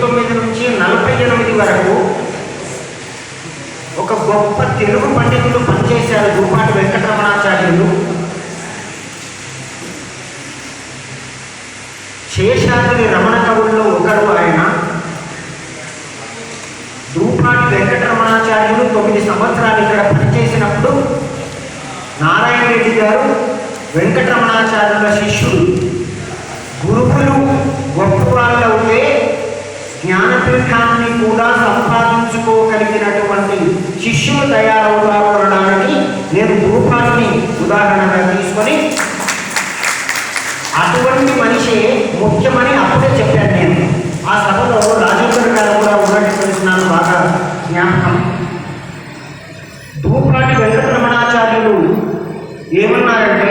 తొమ్మిది నుంచి నలభై ఎనిమిది వరకు ఒక గొప్ప తెలుగు పండితులు పనిచేశారు దూపాటి వెంకటరమణాచార్యులు. శేషాద్రి రమణ కవుల్లో ఒకరు ఆయన. దూపాటి వెంకటరమణాచార్యులు తొమ్మిది సంవత్సరాలు ఇక్కడ పనిచేసినప్పుడు నారాయణ రెడ్డి గారు వెంకటరమణాచార్యుల శిష్యుడు గురువులు గొప్ప వాళ్ళవుతే జ్ఞానపీఠాన్ని కూడా సంపాదించుకోగలిగినటువంటి శిష్యులు తయారవడానికి నేను రూపాన్ని ఉదాహరణగా తీసుకొని అటువంటి మనిషి ముఖ్యమని అప్పుడే చెప్పాను నేను. ఆ సభలో రాజేంద్ర గారు కూడా ఉన్నట్టు తెలిసినాను బాగా జ్ఞాపకం. భూపాటి వెంకటరమణాచార్యులు ఏమన్నారంటే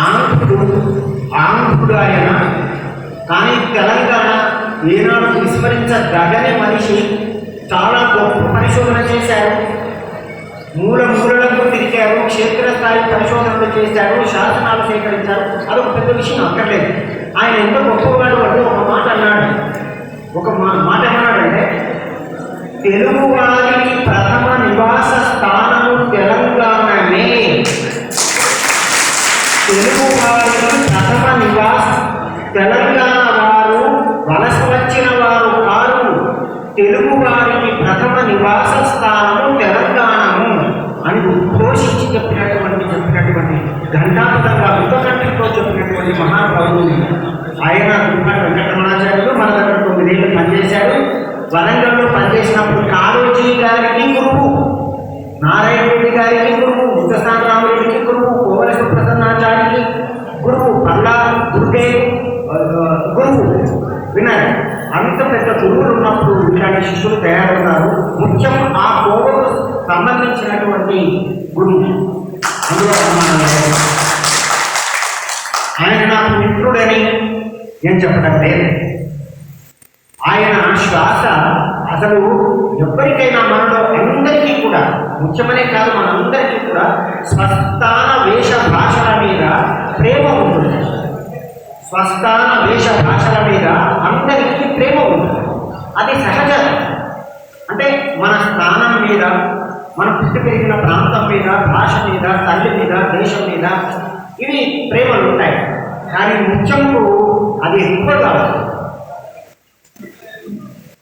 ఆంధ్రుడు ఆంధ్రుడు ఆయన కానీ తెలంగాణ ఏనాడు విస్మరించదగని మనిషి చాలా గొప్ప పరిశోధన చేశారు. మూల మూలలకు తిరిగారు. క్షేత్రస్థాయి పరిశోధనలు చేశారు. శాసనాలు సేకరించారు. అదొక పెద్ద విషయం అక్కర్లేదు. ఆయన ఎంత గొప్పవాడు అంటే ఒక మాట అన్నాడు. ఒక మా- మాట ఏమన్నాడంటే తెలుగువారి ప్రథమ నివాస స్థానము తెలంగాణ నివాస స్థానము తెలంగాణము అని ఉద్ఘోషించి చెప్పినటువంటి చెప్పినటువంటి ఘంటాపదంగా ఉపకంఠంతో చెప్పినటువంటి మహానుభావుడు ఆయన దుర్గాడు వెంకటరమణాచార్యులు మన దగ్గర తొమ్మిదేళ్ళు పనిచేశారు. వరంగల్లో పనిచేసినప్పుడు కాళోజీ గారికి గురువు నారాయణ రెడ్డి గారికి గురువు ఉత్తస్థాన రామరెడ్డికి గురువు కోవల ప్రసన్నాచార్యకి గురువు పల్లా దుర్గే గురువు. వినాయక్ అంత పెద్ద గురువులు ఉన్నప్పుడు ఇలాంటి శిష్యులు తయారవుతారు. ముఖ్యం ఆ కోవకు సంబంధించినటువంటి గురువు. ఆయన నాకు మిత్రుడని నేను చెప్పడం లేదు. ఆయన శ్వాస అసలు ఎవరికైనా మనలో అందరికీ కూడా ముఖ్యమనే కాదు మనందరికీ కూడా స్వస్థాన వేష భాషల మీద ప్రేమ ఉంటుంది. స్వస్థాన వేష భాషల మీద అందరికీ ప్రేమ ఉంటుంది. అది సహజం అంటే మన స్థానం మీద మన పుట్టి పెరిగిన ప్రాంతం మీద భాష మీద తల్లి మీద దేశం మీద ఇవి ప్రేమలు ఉంటాయి. కానీ ముఖ్యంకు అది ఎక్కువ కావాలి.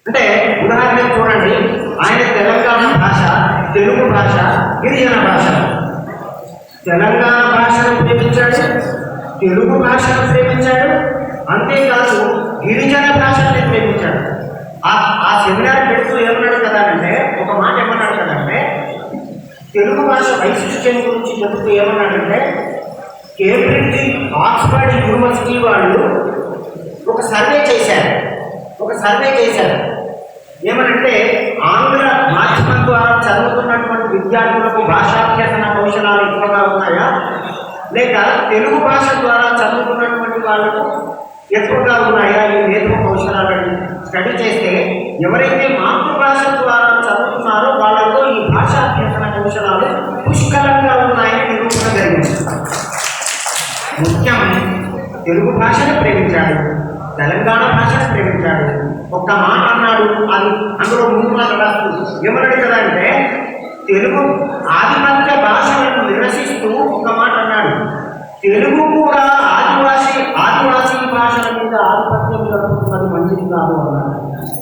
అంటే ఉదాహరణకు చూడండి ఆయన తెలంగాణ భాష తెలుగు భాష గిరిజన భాష. తెలంగాణ భాషను ప్రేమించాడు తెలుగు భాషను ప్రేమించాడు అంతేకాదు గిరిజన భాషను ప్రేమించాడు. ఆ ఆ సెమినార్ పెడుతూ ఏమన్నాడు కదా అంటే ఒక మాట ఏమన్నాడు కదంటే తెలుగు భాష వైశిష్ట్యం గురించి చెబుతూ ఏమన్నాడంటే కేంబ్రిడ్జ్ ఆక్స్ఫర్డ్ యూనివర్సిటీ వాళ్ళు ఒక సర్వే చేశారు. ఒక సర్వే చేశారు. ఏమనంటే ఆంగ్ల మాధ్యమం ద్వారా చదువుతున్నటువంటి విద్యార్థులకు భాషాభ్యసన కౌశలాలు ఎక్కువగా ఉన్నాయా? లేక తెలుగు భాష ద్వారా చదువుతున్నటువంటి వాళ్ళకు ఎక్కువగా ఉన్నాయా? స్టడీ చేస్తే ఎవరైతే మాతృభాష ద్వారా చదువుతున్నారో వాళ్ళలో ఈ భాషాభ్యసన కౌశలాలు పుష్కలంగా ఉన్నాయని నిరూపణ జరిగింది. ముఖ్యం తెలుగు భాషను ప్రేమించాడు తెలంగాణ భాషను ప్రేమించాడు. ఒక్క మాట అన్నాడు అది అందులో ముందు మాట రాస్తూ ఏమన్నాడు కదా అంటే తెలుగు ఆధిపత్య భాషలను నిరసిస్తూ ఒక మాట అన్నాడు. తెలుగు కూడా ఆదివాసీ ఆదివాసీ భాషల మీద ఆధిపత్యం జరుపుతున్నది అన్నాడు.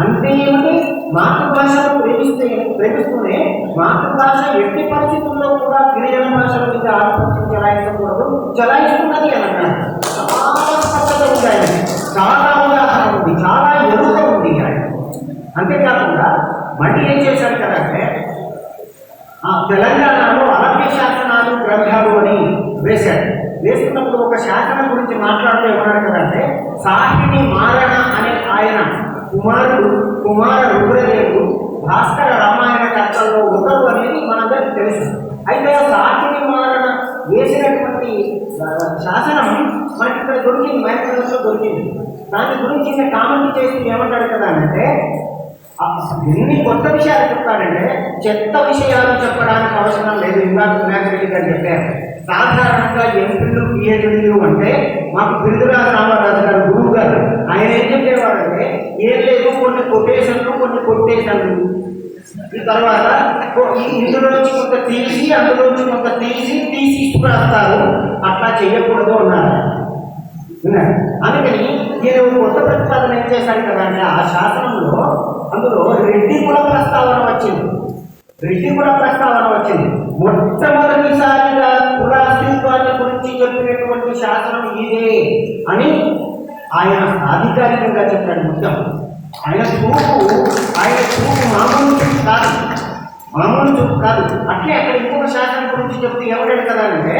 అంటే ఏమిటి? మాతృభాషను ప్రేమిస్తే ప్రేమిస్తూనే మాతృభాష ఎట్టి పరిస్థితుల్లో కూడా గిరిజన భాషల మీద ఆధిపత్యం చెలాయించకూడదు చలాయిస్తున్నది అని అన్నాడు చాలా స్పష్టత ఉంది ఆయన చాలా ఉదాహరణ ఉంది. చాలా ఎరుక ఉంది ఆయన. అంతేకాకుండా మళ్ళీ ఏం చేశాడు కదంటే ఆ తెలంగాణలో అరబ్బీ శాసనాలు గ్రంథాలు అని వేశాడు. వేస్తున్నప్పుడు ఒక శాసనం గురించి మాట్లాడుతూ ఏమన్నాడు కదంటే సాహిని మారణ ఆయన కుమారుడు కుమార రుద్రదేవుడు భాస్కర రామాయణ కథల్లో ఒకరు అనేది మనందరికీ తెలుసు. అయితే ఆ సాహిని మారణ వేసినటువంటి శాసనం మనకి ఇక్కడ దొరికింది మైక్రోలో దొరికింది. దాని గురించి కామెంట్ చేసి ఏమంటాడు కదా అంటే ఎన్ని కొత్త విషయాలు చెప్తాడంటే చెత్త విషయాలు చెప్పడానికి అవసరం లేదు ఇందాక వినాయక రెడ్డి గారు చెప్పారు. సాధారణంగా ఎంపీలు పిహెచ్డీలు అంటే మాకు బిరుదురాజు రామరాజు గారు గురువు గారు. ఆయన ఏం చెప్పేవాడంటే ఏం లేదు కొన్ని కొట్టేశాను ఈ తర్వాత ఈ ఇందులోంచి కొంత తీసి అందులోంచి కొంత తీసి తీసి రాస్తారు. అట్లా చేయకూడదు అన్నారు. అందుకని నేను కొత్త ప్రతిపాదన ఏం చేశాను కదా అంటే ఆ శాసనంలో అందులో రెడ్డి కుల ప్రస్తావన వచ్చింది. రెడ్డి కుల ప్రస్తావన వచ్చింది. మొట్టమొదటిసారిగా కుల అస్తిత్వాన్ని గురించి చెప్పినటువంటి శాసనం ఇదే అని ఆయన అధికారికంగా చెప్పాడు ముఖ్యం ఆయన చూపు ఆయన చూపు మామూలు చూపు కాదు. మామూలు చూపు కాదు. అట్లే అక్కడ ఇంకొక శాసనం గురించి చెప్తే ఎవడాడు కదా అంటే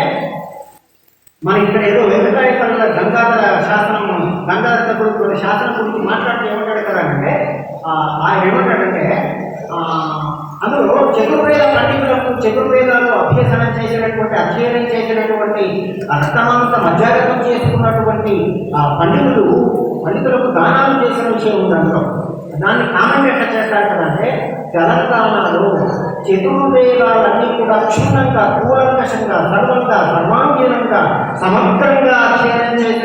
మన ఇక్కడ ఏదో వెంకటాయపల్లి గంగాధర శాస్త్రం గంగాధర గురించి శాస్త్రం గురించి మాట్లాడితే ఏమంటాడు కదా అంటే ఆయన ఏమంటాడంటే అందులో చతుర్వేద పండితులకు చతుర్వేదాలు అభ్యసనం చేసినటువంటి అధ్యయనం చేసినటువంటి రక్తమాంస మధ్యాగతం చేసుకున్నటువంటి ఆ పండితులు పండితులకు దానాలు చేసిన విషయం ఉంది అందులో దాన్ని కామెంట్ ఎట్లా చేస్తారు కదా అంటే తెలంగాణలో చతుర్వేదాలన్నీ కూడా క్షుణ్ణంగా కూలంకషంగా సర్వంగా సర్వాంగీనంగా సమగ్రంగా అధ్యయనం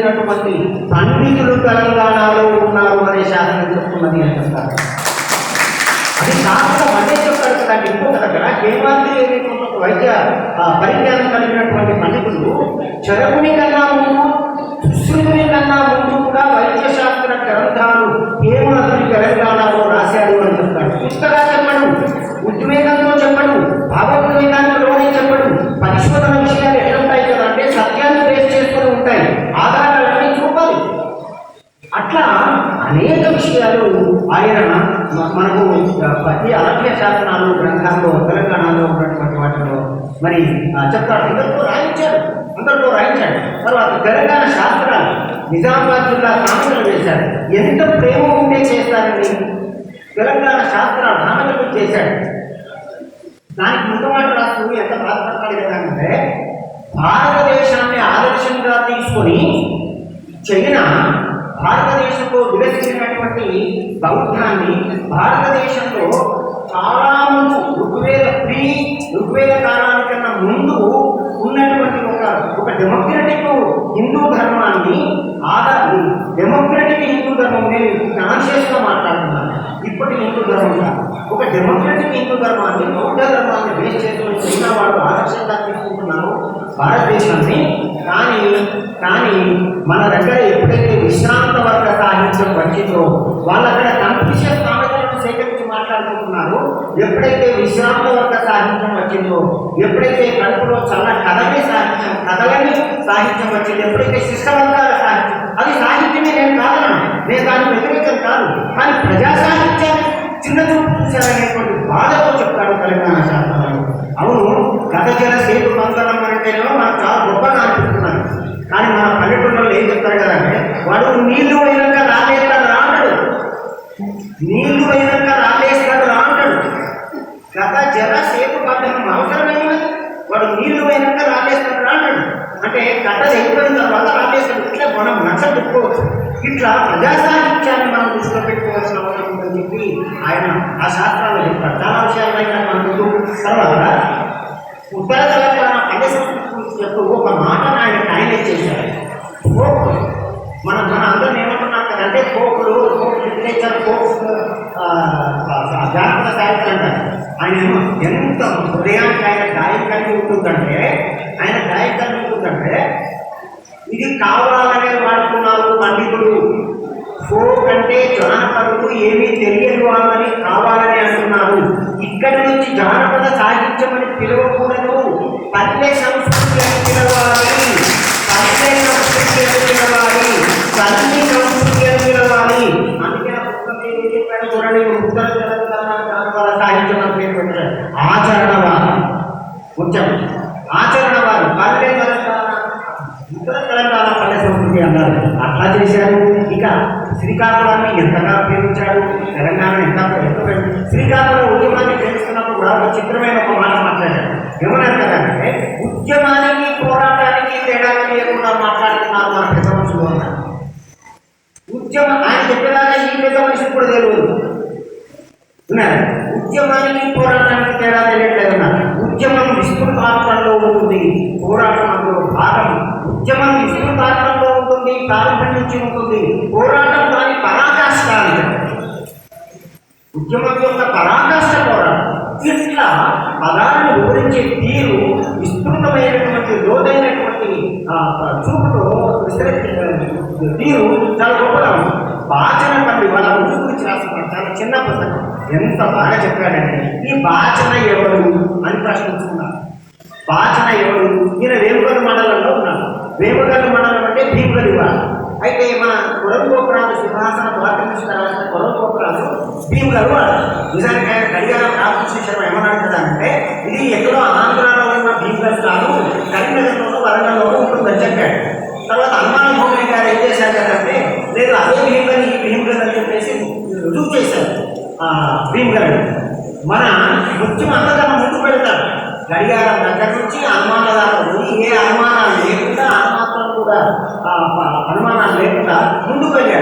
చేసినటువంటి పండితులు తెలంగాణలో ఉన్నారు అనే శాసనం చెప్తున్నది అని చెప్తారు. అది శాస్త్రం అదే చెప్తారు కదా. ఇంకొక దగ్గర కేమాంతి అనేటువంటి వైద్య పరిజ్ఞానం కలిగినటువంటి పండితులు చరకుని కన్నా ముందు సుశ్రుని కన్నా ముందు కూడా వైద్య శాస్త్ర గ్రంథాలు కేవలం తెలంగాణ రాశాడు అని చెప్తాడు పుస్తగా చెప్పడు ఉద్వేగంతో చెప్పడు భావోద్వేగాలలోనే చెప్పడు పరిశోధన విషయాలు ఎట్లా ఉంటాయి కదా అంటే సత్యాన్ని బేస్ చేసుకొని ఉంటాయి ఆధారాలన్నీ చూపాలి అట్లా అనేక విషయాలు ఆయన మనకు ప్రతి ఆరోగ్య శాసనాలు గ్రంథాల్లో తెలంగాణలో ఉన్నటువంటి వాటిలో మరి చెప్తారు. చెప్తాడు అందరితో రాయించాడు అందరితో రాయించాడు తర్వాత తెలంగాణ శాస్త్రాలు నిజామాబాద్ జిల్లా సామెతలు చేశారు ఎంత ప్రేమ ఉంటే చేస్తారని తెలంగాణ శాస్త్రాలు సామెతలు చేశాడు దానికి ముందు మాట రాస్తూ ఎంత బాధపడతాడు కదా అంటే భారతదేశాన్ని ఆదర్శంగా తీసుకొని చైనా భారతదేశంలో వికసించినటువంటి బౌద్ధాన్ని భారతదేశంలో చాలా ముందు ఋగ్వేద ప్రీ ఋగ్వేద కాలానికన్నా ముందు ఉన్నటువంటి ఒక ఒక డెమోక్రటిక్ హిందూ ధర్మాన్ని ఆధార డెమోక్రటిక్ హిందూ ధర్మం నేను కాన్షియస్గా మాట్లాడుతున్నాను ఇప్పటి హిందూ ధర్మం కాదు. ఒక డెమోక్రటిక్ హిందూ ధర్మాన్ని బౌద్ధ ధర్మాన్ని బేస్ చేసుకుని చైనా వాళ్ళు ఆదర్శంగా తీసుకుంటున్నారు భారతదేశాన్ని కానీ కానీ మన దగ్గర ఎప్పుడైతే విశ్రాంత వర్గ సాహిత్యం వచ్చిందో వాళ్ళు అక్కడ కన్ఫ్యూషియస్ సామెతలను సేకరించి మాట్లాడుకుంటున్నారు. ఎప్పుడైతే విశ్రాంత వర్గ సాహిత్యం వచ్చిందో ఎప్పుడైతే కడుపులో చల్ల కథలే సాహిత్యం కథలని సాహిత్యం వచ్చింది ఎప్పుడైతే శిష్టవర్గాల సాహిత్యం అది సాహిత్యమే నేను కాదను నేను దాని వ్యతిరేకం కాదు. కానీ ప్రజా సాహిత్యాన్ని చిన్న చూపు చూశారనేటువంటి బాధతో చెప్తాడు తెలంగాణ శాస్త్రాలు అవును గత జల సేపు మందరం అంటేనో మనకు చాలా గొప్పగా అనిపిస్తున్నారు కానీ మన పల్లెటూళ్ళలో ఏం చెప్తారు కదంటే వాడు నీళ్ళు అయినాక రాలేస్తాడు రా అంటాడు నీళ్ళు అయినాక రాలేస్తాడు రా అంటాడు గత జన సేపు పద్ధతి అవసరమైనది వాడు నీళ్ళు అయినాక రాలేస్తాడు రా అంటాడు అంటే కథ అయిపోయిన తర్వాత రాలేస్తాడు ఇట్లా మనం నచ్చపెట్టుకోవచ్చు ఇట్లా ప్రజాసాహిత్యాన్ని మనం దృష్టిలో పెట్టుకోవాల్సిన అవసరం ఉందని చెప్పి ఆయన ఆ శాస్త్రాలు చెప్తారు చాలా విషయాలు అయినా తర్వాత ఉత్తర తెలంగాణ పల్లె సంస్కృతి గురించి చెప్తూ ఒక మాట చేశారు ఫోక్ మన మన అందరం ఏమంటున్నాం కదంటే ఫోకులు ఫోక్ లిటరేచర్ ఫోక్ జానపద సాహిత్యం అంటారు. ఆయన ఎంత హృదయానికి ఆయన గాయం కలిగి ఉంటుందంటే ఆయన గాయం కలిగి ఉంటుందంటే ఇది కావాలనే వాడుతున్నారు పండితుడు ఫోక్ అంటే జానపదులు ఏమీ తెలియని వాళ్ళని కావాలని అంటున్నారు. ఇక్కడి నుంచి జానపద సాహిత్యం అని పిలవకూడదు. పల్లె సంస్కృతి అని పిలవాలి. పిలవాలి తల్లి సంస్కృతి పిలవాలి అందుకే పుస్తకం చూడండి ఉత్తర తెలంగాణ సాహిత్యం పేరు పెట్టారు. ముఖ్యం ఆచరణవాదం. పల్లె ఉత్తర తెలంగాణ పల్లె సంస్కృతి అన్నారు. అట్లా చేశారు. ఇక శ్రీకాకుళాన్ని ఎంతగా ప్రేమించాడు తెలంగాణ ఎంత శ్రీకాకుళం ఉద్యమాన్ని ప్రేమిస్తున్నప్పుడు కూడా ఒక చిత్రమైన ఒక మాట మాట్లాడారు. ఏమన్నారు కదా అంటే ఉద్యమానికి పోరాటానికి తేడా లేకుండా మాట్లాడుతున్నారు మన పెద్ద మనుషులు అన్నారు ఉద్యమం ఆయన చెప్పేదాకా ఈ పెద్ద మనిషి కూడా తెలియదు ఉద్యమానికి పోరాటానికి తేడా తెలియట్లేదన్నారు ఉద్యమం విస్తృతార్థంలో ఉంటుంది పోరాటం అందులో భాగం ఉద్యమం విస్తృతార్థంలో ఉంటుంది ప్రారంభం నుంచి ఉంటుంది పోరాటం దాని పరాకాష్ట ఉద్యమం యొక్క పరాకాష్ట పోరాటం. ఇట్లా పదాన్ని వివరించే తీరు విస్తృతమైనటువంటి లోతైనటువంటి చూపుతో విస్తరించి తీరు చాలా గొప్పగా ఉంది. వాచన పండి వాళ్ళ ముందు గురించి రాస్తున్నారు. చాలా చిన్న పుస్తకం. ఎంత బాగా చెప్పాడంటే ఈ వాచన ఎవరు అని ప్రశ్నించుకున్నారు వాచన ఎవరు? నేను వేముగల్లు మండలంలో ఉన్నాను వేముగల్లు మండలం అంటే భీముగలి వారు. అయితే మన కొరలు సింహాసన ద్వారకృష్ణ రాసిన కొరలు భీముగలు వాడు నిజానికి ఆయన కడిగారం రామకృష్ణ శర్మ ఏమన్నాడు కదా అంటే ఇది ఎక్కడో ఆంధ్రాలో ఉన్న భీముగల్ కాదు కరీంనగర్లోనూ వరంగల్లోనూ ఉంటుందని చెప్పాడు. తర్వాత హనుమాన్ భూమి గారు ఏం చేశారు కదంటే లేదు అదే భీముగల్ ఈ భీముగల్ అని చెప్పేసి రుజువు చేశారు. ఆ, మన ముఖ్యం అంతకన్నా ముందు పెడతారు గడియారం దగ్గర నుంచి అనుమానాల ఏ అనుమానాలు లేకుండా అనుమాత్రం కూడా అనుమానాలు లేకుండా ముందుకు వెళ్ళాడు